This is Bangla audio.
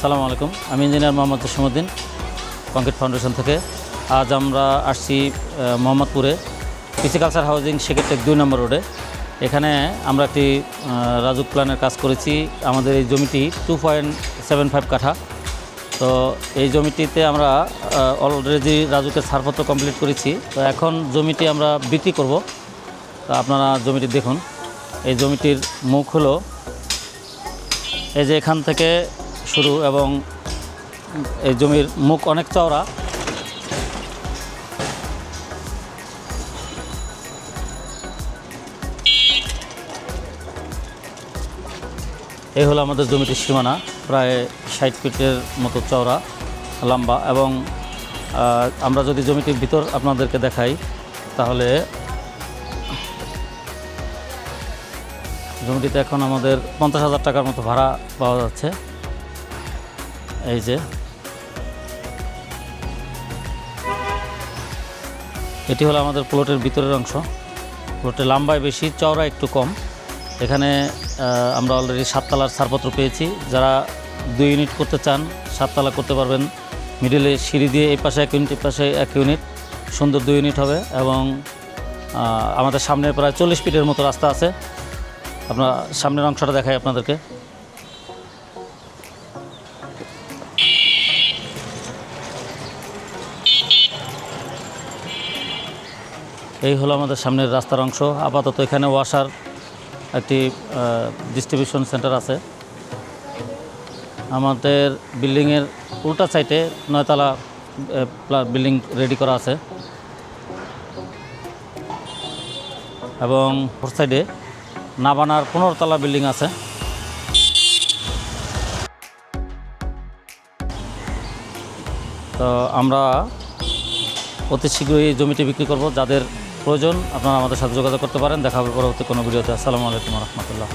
সালামু আলাইকুম। আমি engineer Mohammad Jasimuddin concrete foundation থেকে। আজ আমরা আসছি মোহাম্মদপুরে পিসিকালচার হাউজিং সেক্রেটেক দুই নম্বর রোডে। এখানে আমরা একটি রাজুক প্ল্যানের কাজ করেছি। আমাদের এই জমিটি টু পয়েন্ট সেভেন ফাইভ কাঠা। তো এই জমিটিতে আমরা অলরেডি রাজুকের ছাড়পত্র কমপ্লিট করেছি। তো এখন জমিটি আমরা বিক্রি করব। তো আপনারা জমিটি দেখুন। এই জমিটির মুখ হলো, এই যে এখান থেকে শুরু এবং এই জমির মুখ অনেক চওড়া। এই হলো আমাদের জমিটির সীমানা, প্রায় ষাট ফিটের মতো চওড়া, লম্বা এবং আমরা যদি জমিটির ভিতর আপনাদেরকে দেখাই, তাহলে জমিটিতে এখন আমাদের পঞ্চাশ হাজার টাকার মতো ভাড়া পাওয়া যাচ্ছে। এই যে। এটি হলো আমাদের প্লটের ভিতরের অংশ। প্লটের লম্বায় বেশি চওড়া একটু কম। এখানে আমরা অলরেডি সাততলার ছাড়পত্র পেয়েছি। যারা দুই ইউনিট করতে চান, সাততলা করতে পারবেন। মিডিলে সিঁড়ি দিয়ে এই পাশে এক ইউনিট এই পাশে এক ইউনিট সুন্দর দুই ইউনিট হবে এবং আমাদের সামনে প্রায় চল্লিশ ফিটের মতো রাস্তা আছে। আপনার সামনের অংশটা দেখাই আপনাদেরকে। এই হলো আমাদের সামনের রাস্তার অংশ। আপাতত এখানে ওয়াসার একটি ডিস্ট্রিবিউশন সেন্টার আছে। আমাদের বিল্ডিংয়ের উল্টা সাইডে নয়তলা বিল্ডিং রেডি করা আছে। এবং ফোর সাইডে নাবানার পনেরো তলা বিল্ডিং আছে। তো আমরা অতি শীঘ্রই জমিটি বিক্রি করব, যাদের প্রয়োজন, আপনারা আমাদের সাথে যোগাযোগ করতে পারেন। দেখা হবে পরবর্তী কোনো ভিডিওতে। আসসালামু আলাইকুম রহমতুল্লাহ।